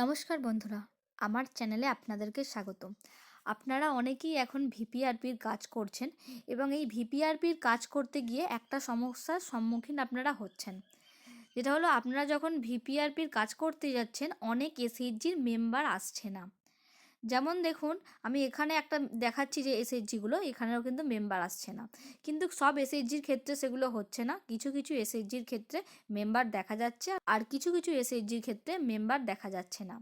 নমস্কার বন্ধুরা, আমার চ্যানেলে আপনাদেরকে স্বাগত আপনারা অনেকেই এখন ভিপিআরপির কাজ করছেন এবং এই ভিপিআরপির কাজ করতে গিয়ে একটা সমস্যার সম্মুখীন আপনারা হচ্ছেন। যেটা হলো, আপনারা যখন ভিপিআরপির কাজ করতে যাচ্ছেন, অনেক এসএইচজির মেম্বার আসছে না। যেমন দেখুন, আমি এখানে একটা দেখাচ্ছি যে এসএইচজিগুলো এখানেও কিন্তু মেম্বার আসছে না। কিন্তু সব এসএইচজির ক্ষেত্রে সেগুলো হচ্ছে না। কিছু কিছু এসএইচজির ক্ষেত্রে মেম্বার দেখা যাচ্ছে আর কিছু কিছু এসএইচজির ক্ষেত্রে মেম্বার দেখা যাচ্ছে না।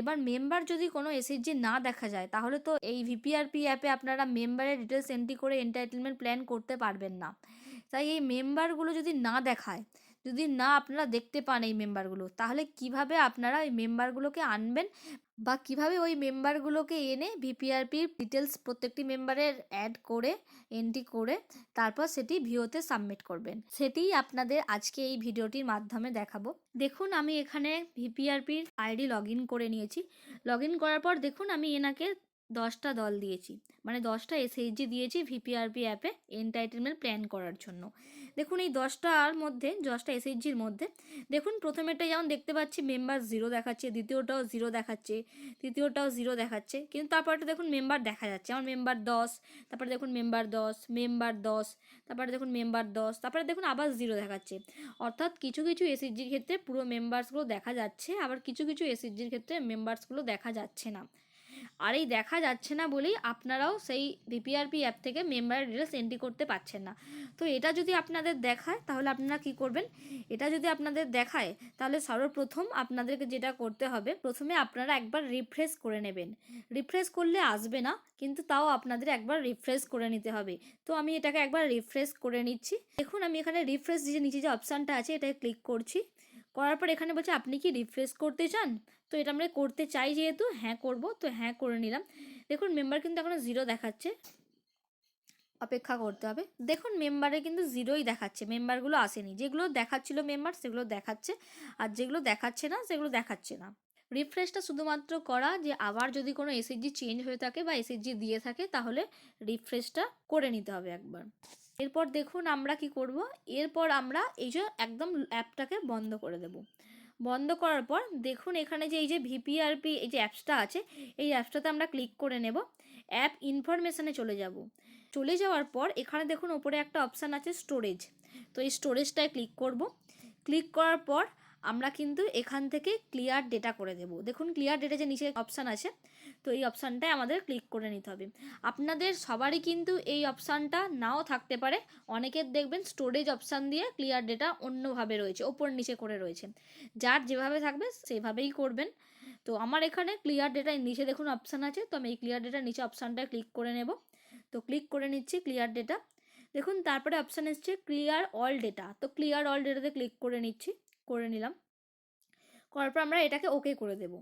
এবার মেম্বার যদি কোনো এসএইচজি না দেখা যায়, তাহলে তো এই ভিপিআরপি অ্যাপে আপনারা মেম্বারের ডিটেলস এন্ট্রি করে এন্টারটেনমেন্ট প্ল্যান করতে পারবেন না। তাই এই মেম্বারগুলো যদি না দেখায় যদি না আপনারা দেখতে পান এই মেম্বারগুলো, তাহলে কীভাবে আপনারা এই মেম্বারগুলোকে আনবেন বা কীভাবে ওই মেম্বারগুলোকে এনে ভিপিআরপির ডিটেলস প্রত্যেকটি মেম্বারের অ্যাড করে, এন্ট্রি করে, তারপর সেটি ভিওতে সাবমিট করবেন? সেটিই আপনাদের আজকে এই ভিডিওটির মাধ্যমে দেখাবো। দেখুন, আমি এখানে ভিপিআরপির আইডি লগ করে নিয়েছি। লগ করার পর দেখুন, আমি এনাকে দশটা দল দিয়েছি। মানে দশটা এসএইচজি দিয়েছি ভিপিআরপি অ্যাপে এন্টাইটেলমেন্ট প্ল্যান করার জন্য। দেখুন এই দশটার মধ্যে, দশটা এসএইচজির মধ্যে, দেখুন প্রথমেরটা যেমন দেখতে পাচ্ছি মেম্বার জিরো দেখাচ্ছে, দ্বিতীয়টাও জিরো দেখাচ্ছে, তৃতীয়টাও জিরো দেখাচ্ছে, কিন্তু তারপরটা দেখুন মেম্বার দেখা যাচ্ছে। আমার মেম্বার দশ, তারপরে দেখুন মেম্বার দশ মেম্বার দশ, তারপরে দেখুন মেম্বার দশ, তারপরে দেখুন আবার জিরো দেখাচ্ছে। অর্থাৎ কিছু কিছু এসএইচজির ক্ষেত্রে পুরো মেম্বার্সগুলো দেখা যাচ্ছে, আবার কিছু কিছু এসএইচজির ক্ষেত্রে মেম্বার্সগুলো দেখা যাচ্ছে না। আর এই দেখা যাচ্ছে না বলেই আপনারাও সেই ভিপিআরপি অ্যাপ থেকে মেম্বার ডিটেলস এন্ট্রি করতে পারছেন না। তো এটা যদি আপনাদের দেখায়, তাহলে আপনারা কি করবেন? এটা যদি আপনাদের দেখায়, তাহলে সর্বপ্রথম আপনাদেরকে যেটা করতে হবে, প্রথমে আপনারা একবার রিফ্রেশ করে নেবেন। রিফ্রেশ করলে আসবে না, কিন্তু তাও আপনাদের একবার রিফ্রেশ করে নিতে হবে। তো আমি এটাকে একবার রিফ্রেশ করে নিচ্ছি। দেখুন, আমি এখানে রিফ্রেশ যে নিচে যে অপশানটা আছে এটাকে ক্লিক করছি। করার পর এখানে বলছে, আপনি কি রিফ্রেশ করতে চান? তো এটা আমরা করতে চাই যেহেতু হ্যাঁ করব, তো হ্যাঁ করে নিলাম। দেখুন মেম্বার কিন্তু এখনও জিরো দেখাচ্ছে। অপেক্ষা করতে হবে। দেখুন মেম্বারে কিন্তু জিরোই দেখাচ্ছে। মেম্বারগুলো আসেনি। যেগুলো দেখাচ্ছিল মেম্বার সেগুলো দেখাচ্ছে। আর যেগুলো দেখাচ্ছে না, সেগুলো দেখাচ্ছে না। রিফ্রেশটা শুধুমাত্র করা যে, আবার যদি কোনো এসএসজি চেঞ্জ হয়ে থাকে বা এসএসজি দিয়ে থাকে, তাহলে রিফ্রেশটা করে নিতে হবে একবার। এরপর দেখুন আমরা কি করব? এরপর আমরা এই যে একদম অ্যাপটাকে বন্ধ করে দেব। বন্ধ করার পর দেখুন এখানে যে এই যে ভিপিআরপি এই যে অ্যাপসটা আছে, এই অ্যাপসটাতে আমরা ক্লিক করে নেব। অ্যাপ ইনফরমেশানে চলে যাব। চলে যাওয়ার পর এখানে দেখুন ওপরে একটা অপশান আছে স্টোরেজ। তো এই স্টোরেজটায় ক্লিক করব। ক্লিক করার পর আমরা কিন্তু এখান থেকে ক্লিয়ার ডেটা করে দেব। দেখুন ক্লিয়ার ডেটা যে নিচে অপশান আছে, তো এই অপশানটায় আমাদের ক্লিক করে নিতে হবে। আপনাদের সবারই কিন্তু এই অপশানটা নাও থাকতে পারে। অনেকের দেখবেন স্টোরেজ অপশান দিয়ে ক্লিয়ার ডেটা অন্যভাবে রয়েছে, ওপর নিচে করে রয়েছে। যার যেভাবে থাকবে, সেভাবেই করবেন। তো আমার এখানে ক্লিয়ার ডেটার নিচে দেখুন অপশান আছে, তো আমি এই ক্লিয়ার ডেটা নিচে অপশানটায় ক্লিক করে নেব। তো ক্লিক করে নিচ্ছি ক্লিয়ার ডেটা দেখুন, তারপরে অপশান এসছে ক্লিয়ার অল ডেটা তো ক্লিয়ার অল ডেটাতে ক্লিক করে নিচ্ছি। করে নিলাম। করার পর আমরা এটাকে ওকে করে দেব।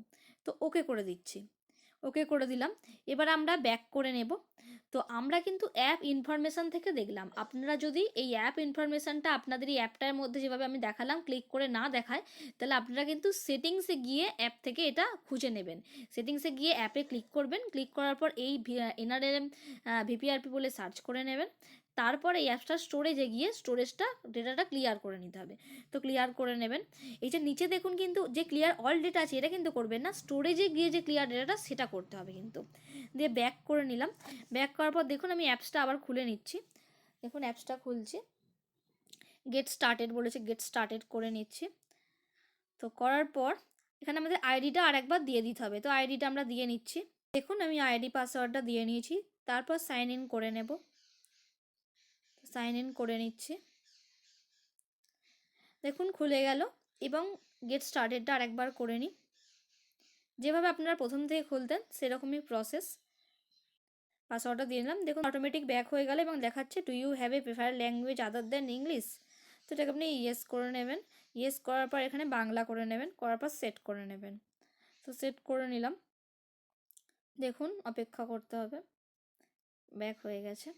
তো ওকে করে দিচ্ছি। ওকে করে দিলাম। এবার আমরা ব্যাক করে নেব। তো আমরা কিন্তু অ্যাপ ইনফরমেশান থেকে দেখলাম। আপনারা যদি এই অ্যাপ ইনফরমেশানটা আপনাদের এই অ্যাপটার মধ্যে যেভাবে আমি দেখালাম ক্লিক করে না দেখায়, তাহলে আপনারা কিন্তু সেটিংসে গিয়ে অ্যাপ থেকে এটা খুঁজে নেবেন। সেটিংসে গিয়ে অ্যাপে ক্লিক করবেন। ক্লিক করার পর এই এনআরএম ভিপিআরপি বলে সার্চ করে নেবেন। তারপর এই অ্যাপসটা স্টোরেজে গিয়ে স্টোরেজটা ডেটাটা ক্লিয়ার করে নিতে হবে। তো ক্লিয়ার করে নেবেন। এই যে নিচে দেখুন কিন্তু যে ক্লিয়ার অল ডেটা আছে, এটা কিন্তু করবেন না। স্টোরেজে গিয়ে যে ক্লিয়ার ডেটাটা সেটা করতে হবে কিন্তু। দিয়ে ব্যাক করে নিলাম। ব্যাক করার পর দেখুন আমি অ্যাপসটা আবার খুলে নিচ্ছি। দেখুন অ্যাপসটা খুলছি। গেট স্টার্টেড বলেছে গেট স্টার্টেড করে নিচ্ছি। তো করার পর এখানে আমাদের আইডিটা আরেকবার দিয়ে দিতে হবে। তো আইডিটা আমরা দিয়ে নিচ্ছি। দেখুন আমি আইডি পাসওয়ার্ডটা দিয়ে নিয়েছি। তারপর সাইন ইন করে নেব। সাইন ইন করে নিচ্ছি। দেখুন, খুলে গেল এবং গেট স্টার্টেডটা আরেকবার করে নিই। যেভাবে আপনারা প্রথম থেকে খুলতেন, সেরকমই প্রসেস পাসওয়ার্ডটা দিয়ে নিলাম। দেখুন অটোমেটিক ব্যাক হয়ে গেল এবং দেখাচ্ছে do you have a prefer language other than English তো এটাকে আপনি ইয়েস করে নেবেন। ইয়েস করার পর এখানে বাংলা করে নেবেন। করার পর সেট করে নেবেন। তো সেট করে নিলাম। দেখুন, অপেক্ষা করতে হবে। ব্যাক হয়ে গেছে।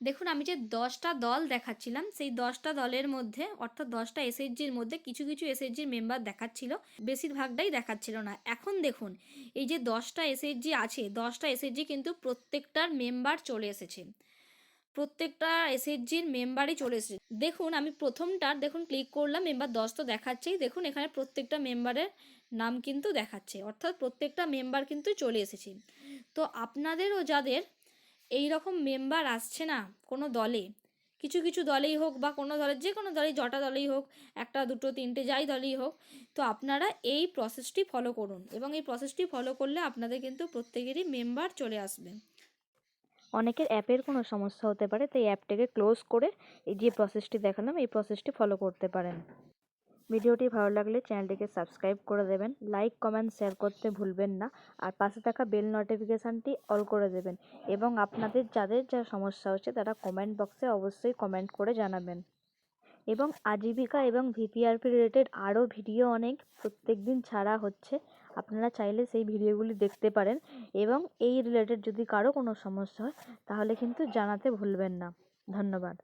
দেখুন, আমি যে দশটা দল দেখাচ্ছিলাম, সেই দশটা দলের মধ্যে, অর্থাৎ দশটা এসএইচজির মধ্যে কিছু কিছু এসএইচজির মেম্বার দেখাচ্ছিল, বেশিরভাগটাই দেখাচ্ছিল না। এখন দেখুন, এই যে দশটা এসএইচজি আছে, দশটা এসএইচজি কিন্তু প্রত্যেকটার মেম্বার চলে এসেছে। প্রত্যেকটা এসএইচজির মেম্বারই চলে এসেছে। দেখুন, আমি প্রথমটার, দেখুন ক্লিক করলাম মেম্বার দশ তো দেখাচ্ছেই, দেখুন, এখানে প্রত্যেকটা মেম্বারের নাম কিন্তু দেখাচ্ছে, অর্থাৎ প্রত্যেকটা মেম্বার কিন্তু চলে এসেছে। তো আপনাদেরও যাদের এই রকম মেম্বার আসছে না কোনো দলে। কিছু কিছু দলেই হোক বা কোনো দলের যে কোনো দলেই, জটা দলেই হোক, একটা, দুটো, তিনটে, যাই দলেই হোক, তো আপনারা এই প্রসেসটি ফলো করুন এবং এই প্রসেসটি ফলো করলে আপনাদের কিন্তু প্রত্যেকেরই মেম্বার চলে আসবে। অনেকের অ্যাপের কোনো সমস্যা হতে পারে, তাই অ্যাপটাকে ক্লোজ করে এই যে প্রসেসটি দেখালাম, এই প্রসেসটি ফলো করতে পারেন। ভিডিওটি ভালো লাগলে চ্যানেলটিকে সাবস্ক্রাইব করে দেবেন, লাইক, কমেন্ট, শেয়ার করতে ভুলবেন না, আর পাশে থাকা বেল নোটিফিকেশানটি অল করে দেবেন এবং আপনাদের যাদের যা সমস্যা হচ্ছে তারা কমেন্ট বক্সে অবশ্যই কমেন্ট করে জানাবেন। এবং আজীবিকা এবং ভিপিআরপি রিলেটেড আরও ভিডিও অনেক প্রত্যেক দিন ছাড়া হচ্ছে, আপনারা চাইলে সেই ভিডিওগুলি দেখতে পারেন এবং এই রিলেটেড যদি কারও কোনো সমস্যা হয় তাহলে কিন্তু জানাতে ভুলবেন না। ধন্যবাদ।